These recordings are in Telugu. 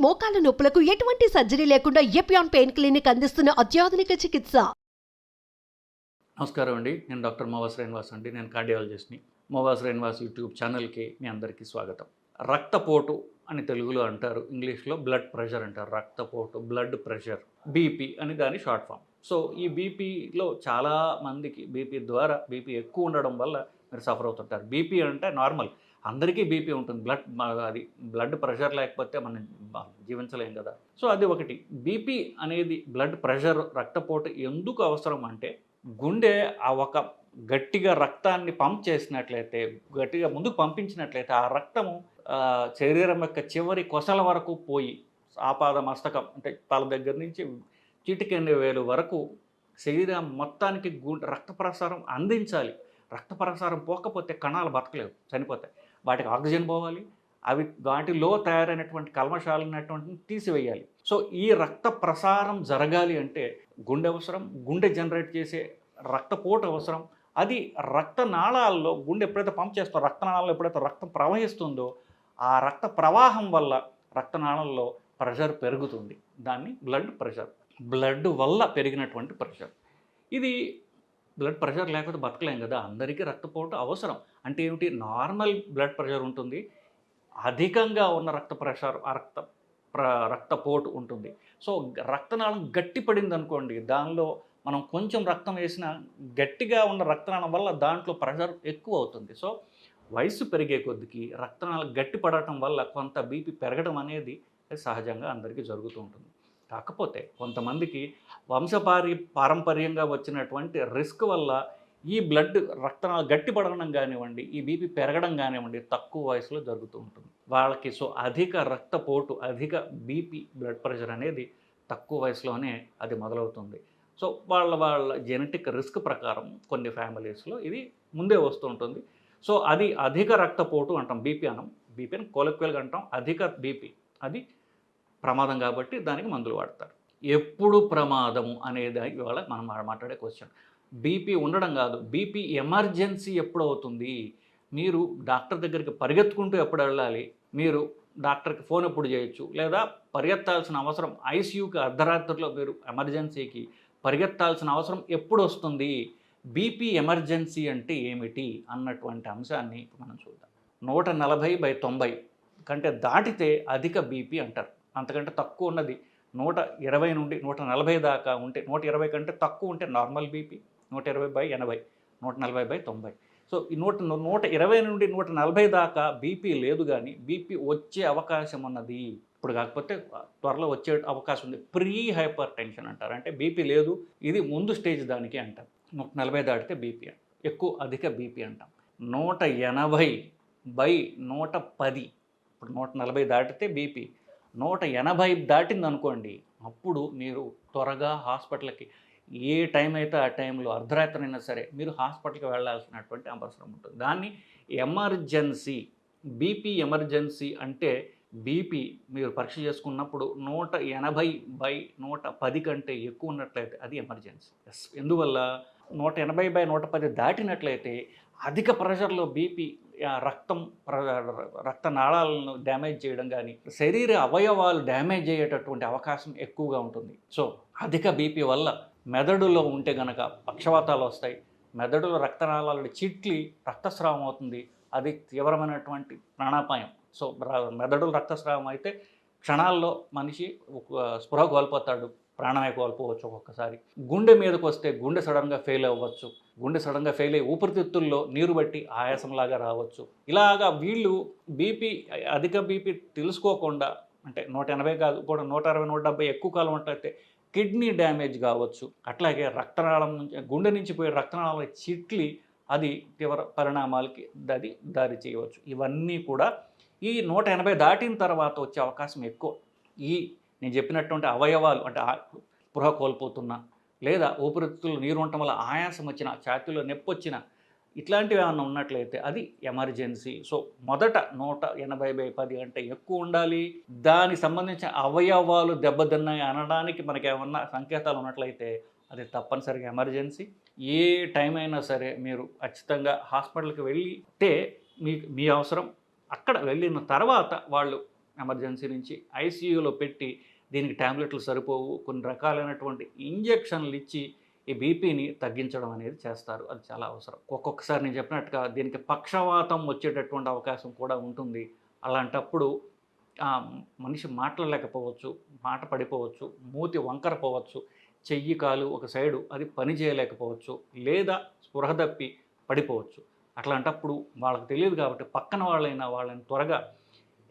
మోకాల నొప్పులకు ఎటువంటి సర్జరీ లేకుండా ఎపియాన్ పెయిన్ క్లినిక్ అందిస్తున్న అత్యాధునిక చికిత్స. నమస్కారం అండి. నేను డాక్టర్ మోవా శ్రీనివాస్ అండి. నేను కార్డియాలజిస్ట్ని. మోవా శ్రీనివాస్ యూట్యూబ్ ఛానల్కి మీ అందరికీ స్వాగతం. రక్తపోటు అని తెలుగులో అంటారు. ఇంగ్లీష్లో బ్లడ్ ప్రెషర్ అంటారు. రక్తపోటు బ్లడ్ ప్రెషర్ బీపీ అని దాని షార్ట్ ఫామ్. సో ఈ బీపీలో చాలా మందికి బీపీ ద్వారా బీపీ ఎక్కువ ఉండడం వల్ల మీరు సఫర్ అవుతుంటారు. బీపీ అంటే నార్మల్ అందరికీ బీపీ ఉంటుంది. బ్లడ్ అది బ్లడ్ ప్రెషర్ లేకపోతే మనం జీవించలేం కదా. సో అది ఒకటి. బీపీ అనేది బ్లడ్ ప్రెషర్ రక్తపోటు ఎందుకు అవసరం అంటే గుండె ఆ ఒక గట్టిగా రక్తాన్ని పంప్ చేసినట్లయితే గట్టిగా ముందుకు పంపించినట్లయితే ఆ రక్తము శరీరం యొక్క చివరి కొసల వరకు పోయి ఆపాద మస్తకం అంటే తల దగ్గర నుంచి చిటికెన్ని వేలు వరకు శరీరం మొత్తానికి గు రక్త ప్రసారం అందించాలి. రక్త ప్రసారం పోకపోతే కణాలు బతకలేవు చనిపోతాయి వాటికి ఆక్సిజన్ పోవాలి అవి వాటిలో తయారైనటువంటి కల్మషాలైనటువంటి తీసివేయాలి. సో ఈ రక్త ప్రసారం జరగాలి అంటే గుండె అవసరం గుండె జనరేట్ చేసే రక్తపోటు అవసరం. అది రక్తనాళాల్లో గుండె ఎప్పుడైతే పంప్ చేస్తో రక్తనాళాల్లో ఎప్పుడైతే రక్తం ప్రవహిస్తుందో ఆ రక్త ప్రవాహం వల్ల రక్తనాళంలో ప్రెషర్ పెరుగుతుంది. దాన్ని బ్లడ్ ప్రెషర్. బ్లడ్ వల్ల పెరిగినటువంటి ప్రెషర్. ఇది బ్లడ్ ప్రెషర్ లేకపోతే బతకలేం కదా అందరికీ రక్తపోటు అవసరం. అంటే ఏమిటి? నార్మల్ బ్లడ్ ప్రెషర్ ఉంటుంది. అధికంగా ఉన్న రక్త ప్రెషర్ ఆ రక్త ప్ర రక్తపోటు ఉంటుంది. సో రక్తనాళం గట్టిపడింది అనుకోండి దానిలో మనం కొంచెం రక్తం వేసిన గట్టిగా ఉన్న రక్తనాళం వల్ల దాంట్లో ప్రెషర్ ఎక్కువ అవుతుంది. సో వయసు పెరిగే కొద్దికి రక్తనాళం గట్టి పడటం వల్ల కొంత బీపీ పెరగడం అనేది సహజంగా అందరికీ జరుగుతూ ఉంటుంది. కాకపోతే కొంతమందికి వంశపారి పారంపర్యంగా వచ్చినటువంటి రిస్క్ వల్ల ఈ బ్లడ్ రక్తనాలు గట్టి పడడం కానివ్వండి ఈ బీపీ పెరగడం కానివ్వండి తక్కువ వయసులో జరుగుతూ ఉంటుంది. వాళ్ళకి సో అధిక రక్తపోటు అధిక బీపీ బ్లడ్ ప్రెషర్ అనేది తక్కువ వయసులోనే అది మొదలవుతుంది. సో వాళ్ళ వాళ్ళ జెనెటిక్ రిస్క్ ప్రకారం కొన్ని ఫ్యామిలీస్లో ఇది ముందే వస్తూ ఉంటుంది. సో అది అధిక రక్తపోటు అంటాం బీపీ అనం బీపీ అని కొలక్వెల్గా అంటాం అధిక బీపీ. అది ప్రమాదం కాబట్టి దానికి మందులు వాడతారు. ఎప్పుడు ప్రమాదము అనేది ఇవాళ మనం మాట్లాడే క్వశ్చన్ బీపీ ఉండడం కాదు. బీపీ ఎమర్జెన్సీ ఎప్పుడు అవుతుంది? మీరు డాక్టర్ దగ్గరికి పరిగెత్తుకుంటూ ఎప్పుడు వెళ్ళాలి? మీరు డాక్టర్కి ఫోన్ ఎప్పుడు చేయొచ్చు? లేదా పరిగెత్తాల్సిన అవసరం ఐసీయూకి అర్ధరాత్రిలో మీరు ఎమర్జెన్సీకి పరిగెత్తాల్సిన అవసరం ఎప్పుడు వస్తుంది? బీపీ ఎమర్జెన్సీ అంటే ఏమిటి? అన్నటువంటి అంశాన్ని మనం చూద్దాం. నూట నలభై బై తొంభై కంటే దాటితే అధిక బీపీ అంటారు. అంతకంటే తక్కువ ఉన్నది. నూట ఇరవై నుండి నూట నలభై దాకా ఉంటే నూట ఇరవై కంటే తక్కువ ఉంటే నార్మల్ బీపీ నూట ఇరవై బై ఎనభై నూట నలభై బై తొంభై. సో ఈ నూట నూట ఇరవై నుండి నూట నలభై దాకా బీపీ లేదు కానీ బీపీ వచ్చే అవకాశం ఉన్నది. ఇప్పుడు కాకపోతే త్వరలో వచ్చే అవకాశం ఉంది. ప్రీ హైపర్ టెన్షన్ అంటారు. అంటే బీపీ లేదు ఇది ముందు స్టేజ్ దానికి అంటారు నూట నలభై దాటితే బీపీ ఎక్కువ అధిక బీపీ అంటాం. నూట ఎనభై బై నూట పది ఇప్పుడు నూట నలభై దాటితే బీపీ. నూట ఎనభై దాటింది అనుకోండి అప్పుడు మీరు త్వరగా హాస్పిటల్కి ఏ టైం అయితే ఆ టైంలో అర్ధరాత్రి అయినా సరే మీరు హాస్పిటల్కి వెళ్ళాల్సినటువంటి అవసరం ఉంటుంది. దాన్ని ఎమర్జెన్సీ బీపీ ఎమర్జెన్సీ అంటే బీపీ మీరు పరీక్ష చేసుకున్నప్పుడు నూట ఎనభై బై నూట పది కంటే ఎక్కువ ఉన్నట్లయితే అది ఎమర్జెన్సీ. ఎస్ ఎందువల్ల? నూట ఎనభై బై నూట పది దాటినట్లయితే అధిక ప్రెషర్లో బీపీ రక్తం రక్త నాళాలను డ్యామేజ్ చేయడం కానీ శరీర అవయవాలు డ్యామేజ్ అయ్యేటటువంటి అవకాశం ఎక్కువగా ఉంటుంది. సో అధిక బీపీ వల్ల మెదడులో ఉంటే గనక పక్షవాతాలు వస్తాయి. మెదడులో రక్తనాళాలు చిట్లి రక్తస్రావం అవుతుంది. అది తీవ్రమైనటువంటి ప్రాణాపాయం. సో ర- మెదడులో రక్తస్రావం అయితే క్షణాల్లో మనిషి ఒక స్పృహ కోల్పోతాడు ప్రాణమే కోల్పోవచ్చు ఒక్కొక్కసారి. గుండె మీదకు వస్తే గుండె సడన్గా ఫెయిల్ అవ్వచ్చు. గుండె సడన్గా ఫెయిల్ అయ్యి ఊపిరితిత్తుల్లో నీరు బట్టి ఆయాసంలాగా రావచ్చు. ఇలాగా వీళ్ళు బీపీ అధిక బీపీ తెలుసుకోకుండా అంటే నూట ఎనభై కాదు కూడా నూట అరవై నూట డెబ్బై ఎక్కువ కాలం ఉన్నట్లయితే కిడ్నీ డ్యామేజ్ కావచ్చు. అట్లాగే రక్తనాళం నుంచి గుండె నుంచి పోయే రక్తనాళాల చిట్లి అది తీవ్ర పరిణామాలకి అది దారి చేయవచ్చు. ఇవన్నీ కూడా ఈ నూట ఎనభై దాటిన తర్వాత వచ్చే అవకాశం ఎక్కువ. ఈ నేను చెప్పినటువంటి అవయవాలు అంటే ఆ- స్పృహ కోల్పోతున్నా లేదా ఊపిరితిత్తులు నీరు ఉండటం వల్ల ఆయాసం వచ్చిన ఛాతీలో నొప్పి వచ్చిన ఇట్లాంటివి ఏమైనా ఉన్నట్లయితే అది ఎమర్జెన్సీ. సో మొదట నూట ఎనభై బై పది అంటే ఎక్కువ ఉండాలి. దానికి సంబంధించిన అవయవాలు దెబ్బతిన్నాయి అనడానికి మనకి ఏమన్నా సంకేతాలు ఉన్నట్లయితే అది తప్పనిసరిగా ఎమర్జెన్సీ. ఏ టైం అయినా సరే మీరు ఖచ్చితంగా హాస్పిటల్కి వెళ్ళితే మీ మీ అవసరం అక్కడ వెళ్ళిన తర్వాత వాళ్ళు ఎమర్జెన్సీ నుంచి ఐసీయూలో పెట్టి దీనికి ట్యాబ్లెట్లు సరిపోవు కొన్ని రకాలైనటువంటి ఇంజెక్షన్లు ఇచ్చి ఈ బీపీని తగ్గించడం అనేది చేస్తారు. అది చాలా అవసరం. ఒక్కొక్కసారి నేను చెప్పినట్టుగా దీనికి పక్షవాతం వచ్చేటటువంటి అవకాశం కూడా ఉంటుంది. అలాంటప్పుడు మనిషి మాట్లాడలేకపోవచ్చు మాట పడిపోవచ్చు మూతి వంకర పోవచ్చు చెయ్యి కాలు ఒక సైడు అది పని చేయలేకపోవచ్చు లేదా స్పృహ తప్పి పడిపోవచ్చు. అట్లాంటప్పుడు వాళ్ళకి తెలియదు కాబట్టి పక్కన వాళ్ళైనా వాళ్ళని త్వరగా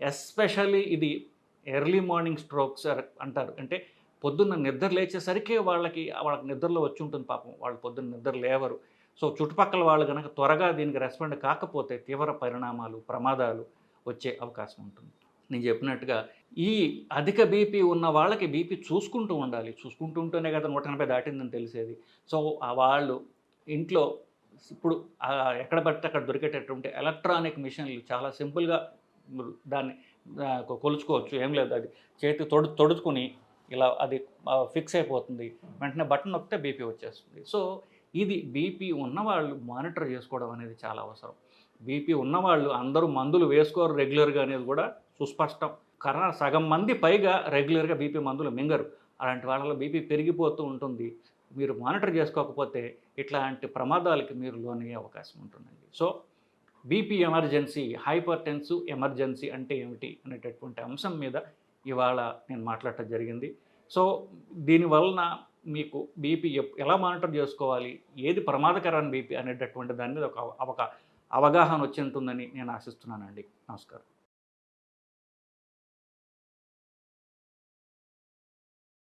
ఎస్పెషల్లీ ఇది ఎర్లీ మార్నింగ్ స్ట్రోక్స్ అంటారు. అంటే పొద్దున్న నిద్ర లేచేసరికి వాళ్ళకి వాళ్ళకి నిద్రలో వచ్చి ఉంటుంది పాపం. వాళ్ళు పొద్దున్న నిద్ర లేవరు. సో చుట్టుపక్కల వాళ్ళు కనుక త్వరగా దీనికి రెస్పాండ్ కాకపోతే తీవ్ర పరిణామాలు ప్రమాదాలు వచ్చే అవకాశం ఉంటుంది. నేను చెప్పినట్టుగా ఈ అధిక బీపీ ఉన్న వాళ్ళకి బీపీ చూసుకుంటూ ఉండాలి. చూసుకుంటూ ఉంటేనే కదా నూట ఎనభై దాటిందని తెలిసేది. సో ఆ వాళ్ళు ఇంట్లో ఇప్పుడు ఎక్కడ పడితే అక్కడ దొరికేటటువంటి ఎలక్ట్రానిక్ మిషన్లు చాలా సింపుల్గా దాన్ని కొలుచుకోవచ్చు. ఏం లేదు. అది చేతి తొడు తొడుచుకుని ఇలా అది ఫిక్స్ అయిపోతుంది. వెంటనే బటన్ నొక్కితే బీపీ వచ్చేస్తుంది. సో ఇది బీపీ ఉన్నవాళ్ళు మానిటర్ చేసుకోవడం అనేది చాలా అవసరం. బీపీ ఉన్నవాళ్ళు అందరూ మందులు వేసుకోరు రెగ్యులర్గా అనేది కూడా సుస్పష్టం. కరోనా సగం మంది పైగా రెగ్యులర్గా బీపీ మందులు మింగరు. అలాంటి వాళ్ళలో బీపీ పెరిగిపోతూ ఉంటుంది. మీరు మానిటర్ చేసుకోకపోతే ఇట్లాంటి ప్రమాదాలకి మీరు లోనయ్యే అవకాశం ఉంటుందండి. So BP emergency hypertensive emergency అంటే ఏమిటి అనేటటువంటి అంశం మీద ఇవాళ నేను మాట్లాడటం జరిగింది. సో దీనివలన మీకు బీపీ ఎలా మానిటర్ చేసుకోవాలి? ఏది ప్రమాదకరాన్ని బీపీ అనేటటువంటి దాని మీద ఒక ఒక అవగాహన వచ్చి ఉంటుందని నేను ఆశిస్తున్నానండి. నమస్కారం.